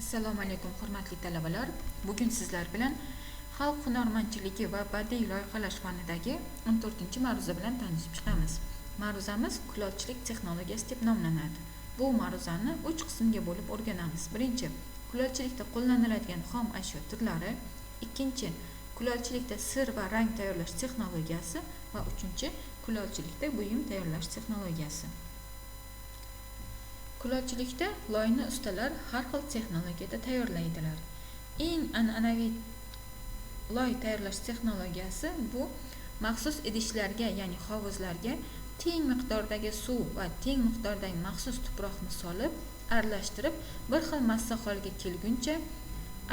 assalomu alaykum hurmatli talabalar. Bugun sizlar bilan xalq hunarmandchiligi va badiiy loyihalash fanidagi 14 ma'ruza bilan tanishib chiqamiz. Ma'ruzamiz kulolchilik texnologiyasi deb nomlanadi. Bu ma'ruzani uch qismga bo'lib o'rganamiz. Birinchi kulolchilikda qo'llaniladigan xom ashyo turlari. Ikkinchi kulolchilikda sir va rang tayyorlash texnologiyasi va uchinchi kulolchilikda buyum tayyorlash texnologiyasi. Kulolchilikda loyni ustalar har xil texnologiyada tayyorlaydilar. Eng an'anaviy loy tayyorlash texnologiyasi bu maxsus idishlarga ya'ni hovuzlarga teng miqdordagi suv va teng miqdordagi maxsus tuproqni solib aralashtirib bir xil massa holiga kelguncha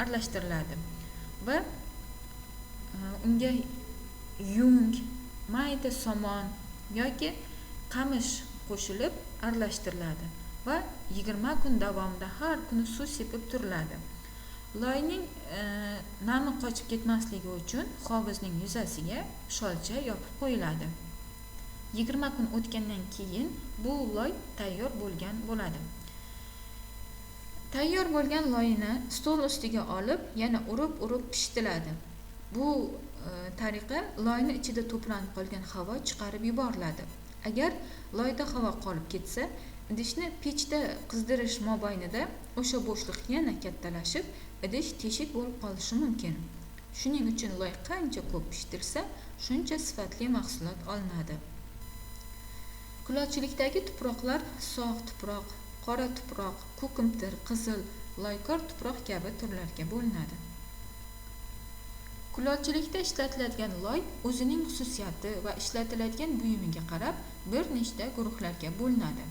aralashtiriladi. Va e, unga yung mayda somon yoki qamish qo'shilib aralashtiriladi. Va yigirma kun davomida har kuni suv sepib turiladi. Loyning e, nami qochib ketmasligi uchun hovuzning yuzasiga sholcha yopib qo'yiladi. Yigirma kun o'tgandan keyin bu loy tayyor bo'lgan bo'ladi. Tayyor bo'lgan loyni stol ustiga olib yana urib urib pishitiladi. Bu e, tariqa loyni ichida to'planib qolgan havo chiqarib yuboriladi. Agar loyda havo qolib ketsa idishni pechda qizdirish mobaynida o'sha bo'shliq yana kattalashib idish teshik bo'lib qolishi mumkin. Shuning uchun loy qancha ko'p pishitilsa shuncha sifatli mahsulot olinadi. Kulolchilikdagi tuproqlar sog' tuproq qora tuproq ko'kimtir qizil loykor tuproq kabi turlarga bo'linadi. Kulolchilikda ishlatiladigan loy o'zining xususiyati va ishlatiladigan buyumiga qarab bir nechta guruhlarga bo'linadi.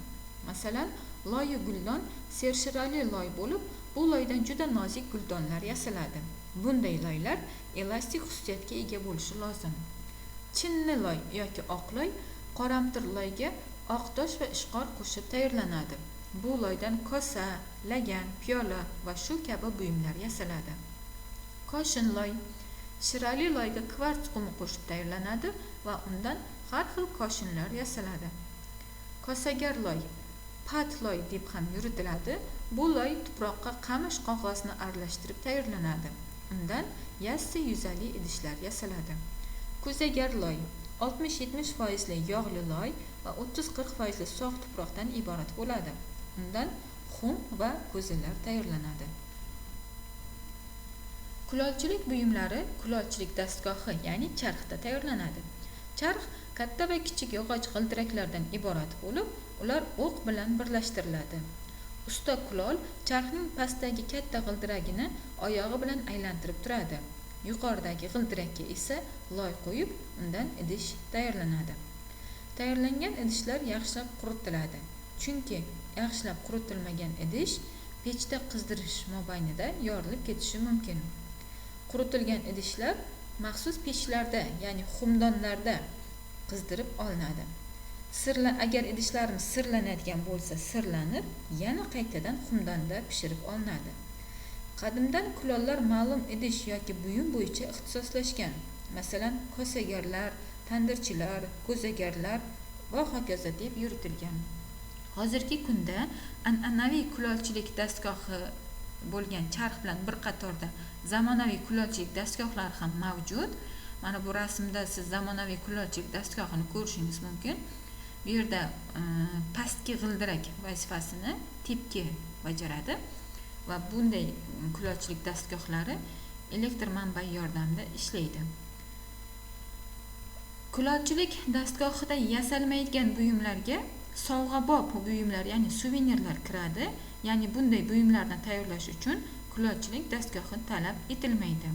Masalan loyi guldon sershirali loy bo'lib bu loydan juda nozik guldonlar yasaladi. Bunday loylar elastik xususiyatga ega bo'lishi lozim. Chinni loy yoki oq loy qoramtir loyga oq tosh va ishqor qo'shib tayyorlanadi. Bu loydan kosa lagan piyola va shu kabi buyumlar yasaladi. Koshin loy shirali loyga kvarts qumi qo'shib tayyorlanadi va undan har xil koshinlar yasaladi. Kosagar loy pat loy deb ham yuritiladi. Bu loy tuproqqa qamish qog'ozni aralashtirib tayyorlanadi. Undan yassi yuzali idishlar yasaladi. Kuzagar loy oltmish yetmish foizli yog'li loy va o'ttiz qirq foizli sog' tuproqdan iborat bo'ladi. Undan xum va ko'zalar tayyorlanadi. Kulolchilik buyumlari kulolchilik dastgohi ya'ni charxda tayyorlanadi. Charx katta va kichik yog'och g'ildiraklardan iborat bo'lib ular o'q bilan birlashtiriladi. Usta kulol charxning pastdagi katta g'ildiragini oyog'i bilan aylantirib turadi. Yuqoridagi g'ildirakka esa loy qo'yib undan idish tayyorlanadi. Tayyorlangan idishlar yaxshilab quritiladi. Chunki yaxshilab quritilmagan idish pechda qizdirish mobaynida yorilib ketishi mumkin. Quritilgan idishlar maxsus pechlarda ya'ni xumdonlarda qizdirib olinadi. Sirla agar idishlarimiz sirlanadigan bo'lsa sirlanib yana qaytadan xumdonda pishirib olinadi. Qadimdan kulollar ma'lum idish yoki buyum bo'yicha ixtisoslashgan. Masalan kosagarlar tandirchilar ko'zagarlar va hokazo deb yuritilgan. Hozirgi kunda an'anaviy kulolchilik dastgohi bo'lgan charx bilan bir qatorda zamonaviy kulolchilik dastgohlari ham mavjud. Mana bu rasmda siz zamonaviy kulolchilik dastgohini ko'rishingiz mumkin. Bu yerda e, pastki g'ildirak vazifasini tepki bajaradi va bunday kulolchilik dastgohlari elektr manbai yordamida ishlaydi. Kulolchilik dastgohida yasalmaydigan buyumlarga sovg'abob buyumlar ya'ni suvenirlar kiradi. Ya'ni bunday buyumlarni tayyorlash uchun kulolchilik dastgohi talab etilmaydi.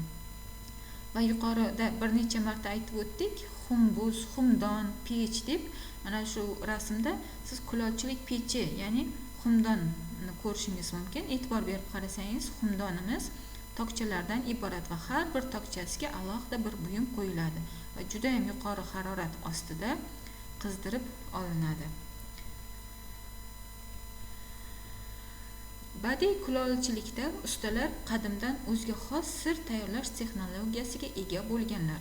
Va yuqorida bir necha marta aytib o'tdik xumbuz xumdon pech deb. Mana shu rasmda siz kulolchilik pechi ya'ni xumdonni ko'rishingiz mumkin. E'tibor berib qarasangiz xumdonimiz tokchalardan iborat va har bir tokchasiga alohida bir buyum qo'yiladi va judayam yuqori harorat ostida qizdirib olinadi. Badiiy kulolchilikda ustalar qadimdan o'ziga xos sir tayyorlash texnologiyasiga ega bo'lganlar.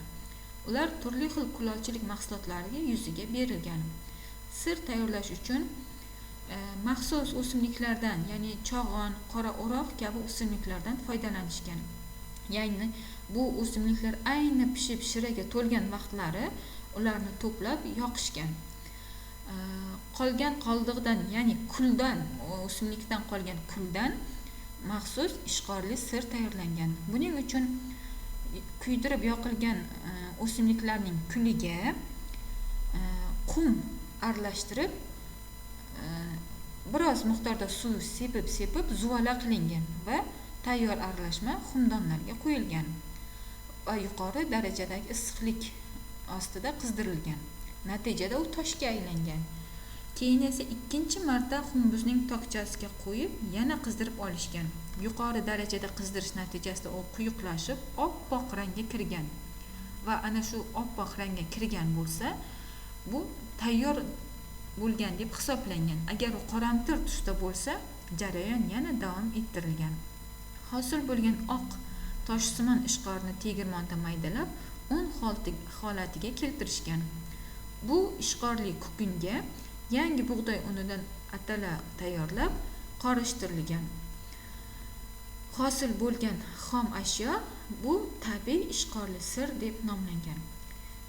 Ular turli xil kulolchilik mahsulotlariga yuziga berilgan. Sir tayyorlash uchun e, maxsus o'simliklardan ya'ni chog'on qora o'roq kabi o'simliklardan foydalanishgan. Ya'ni bu o'simliklar ayni pishib shiraga to'lgan vaqtlari ularni to'plab yoqishgan. Qolgan qoldiqdan ya'ni kuldan o'simlikdan qolgan kuldan maxsus ishqorli sir tayyorlangan. Buning uchun kuydirib yoqilgan e, o'simliklarning kuliga e, qum aralashtirib e, biroz miqdorda suv sepib sepib zuvala qilingan va tayyor aralashma xumdonlarga qo'yilgan va yuqori darajadagi issiqlik ostida qizdirilgan. Natijada u toshga aylangan. Keyin esa ikkinchi marta xumbuzning tokchasiga qo'yib yana qizdirib olishgan. Yuqori darajada qizdirish natijasida u quyuqlashib oppoq rangga kirgan. Va ana shu oppoq rangga kirgan bo'lsa bu tayyor bo'lgan deb hisoblangan. Agar u qoramtir tusda bo'lsa jarayon yana davom ettirilgan. Hosil bo'lgan oq toshsimon ishqorni tegirmonda maydalab un holatiga keltirishgan. Bu ishqorli kukunga yangi bug'doy unidan atala tayyorlab qorishtirilgan. Hosil bo'lgan xom ashyo bu tabiiy ishqorli sir deb nomlangan.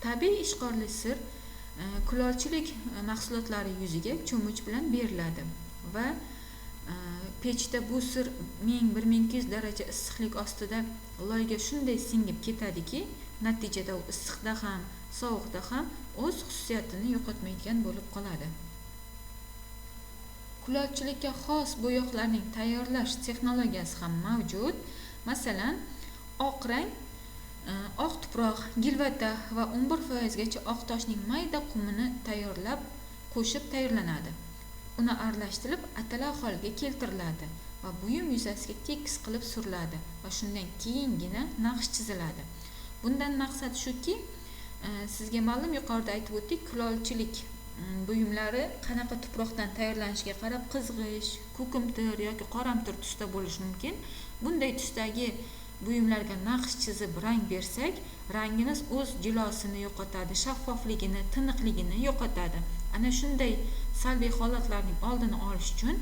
Tabiiy ishqorli sir e, kulolchilik mahsulotlari yuziga cho'mich bilan beriladi va e, pechda bu sir ming bir ming ikki yuz daraja issiqlik ostida loyga shunday singib ketadiki natijada u issiqda ham sovuqda ham o'z xususiyatini yo'qotmaydigan bo'lib qoladi. Kulolchilikka xos bo'yoqlarning tayyorlash texnologiyasi ham mavjud. Masalan oq rang e, oq tuproq gilvata va o'n bir foizgacha oq toshning mayda qumini tayyorlab qo'shib tayyorlanadi. Uni aralashtirib atala holiga keltiriladi va buyum yuzasiga tekis qilib suriladi va shundan keyingina naqsh chiziladi. Bundan maqsad shuki e, sizga ma'lum yuqorida aytib o'tdik kulolchilik mm, buyumlari qanaqa tuproqdan tayyorlanishiga qarab qizg'ish ko'kimtir yoki qoramtir tusda bo'lishi mumkin. Bunday tusdagi buyumlarga naqsh chizib rang bersak rangimiz o'z jilosini yo'qotadi shaffofligini tiniqligini yo'qotadi. Ana shunday salbiy holatlarning oldini olish uchun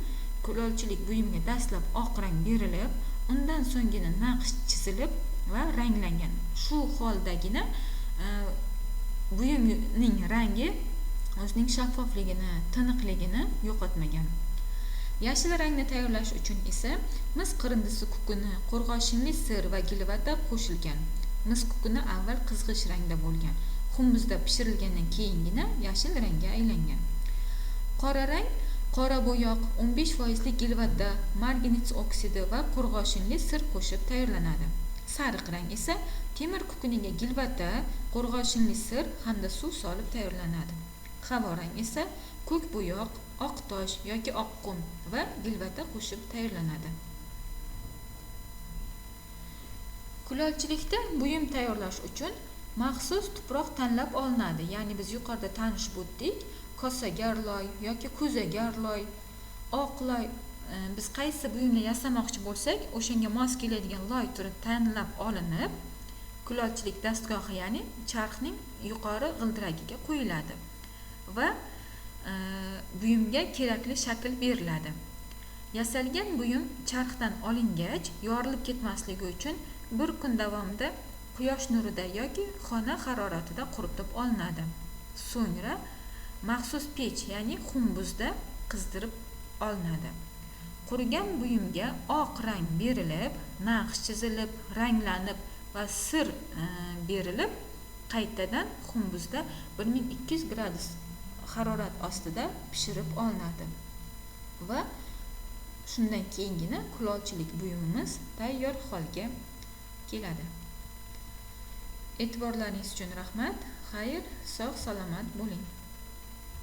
kulolchilik buyumga dastlab oq rang berilib undan so'nggina naqsh chizilib va ranglangan. Shu holdagina e, buyumning rangi o'zining shaffofligini tiniqligini yo'qotmagan. Yashil rangni tayyorlash uchun esa mis qirindisi kukuni qo'rg'oshinli sir va gilvata qo'shilgan. Mis kukuni avval qizg'ish rangda bo'lgan. Xumbizda pishirilgandan keyingina yashil rangga aylangan. Qora rang qora bo'yoq o'n besh foizli gilvata oksidi va qo'rg'oshinli sir qo'shib tayyorlanadi. Sariq rang esa temir kukuniga gilvata qo'rg'oshinli sir hamda suv solib tayyorlanadi. Havo rang esa ko'k bo'yoq oq tosh yoki oq qum va gilvata qo'shib tayyorlanadi. Kulolchilikda buyum tayyorlash uchun maxsus tuproq tanlab olinadi. Ya'ni biz yuqorida tanishib o'tdik kosa garloy yoki ko'za garloy oq loy Ehm, biz qaysi buyumni yasamoqchi bo'lsak o'shanga mos keladigan loy turi tanlab olinib kulolchilik dastgohi ya'ni charxning yuqori g'ildiragiga qo'yiladi va e, buyumga kerakli shakl beriladi. Yasalgan buyum charxdan olingach yorilib ketmasligi uchun bir kun davomida quyosh nurida yoki xona haroratida quritib olinadi. So'ngra maxsus pech ya'ni xumbuzda qizdirib olinadi. Qurigan buyumga oq rang berilib naqsh chizilib ranglanib va sir e, berilib qaytadan xumbuzda bir ming ikki yuz gradus harorat ostida pishirib olinadi. Va shundan keyingina kulolchilik buyumimiz tayyor holga keladi. E'tiborlaringiz uchun rahmat xayr sog' salomat bo'ling.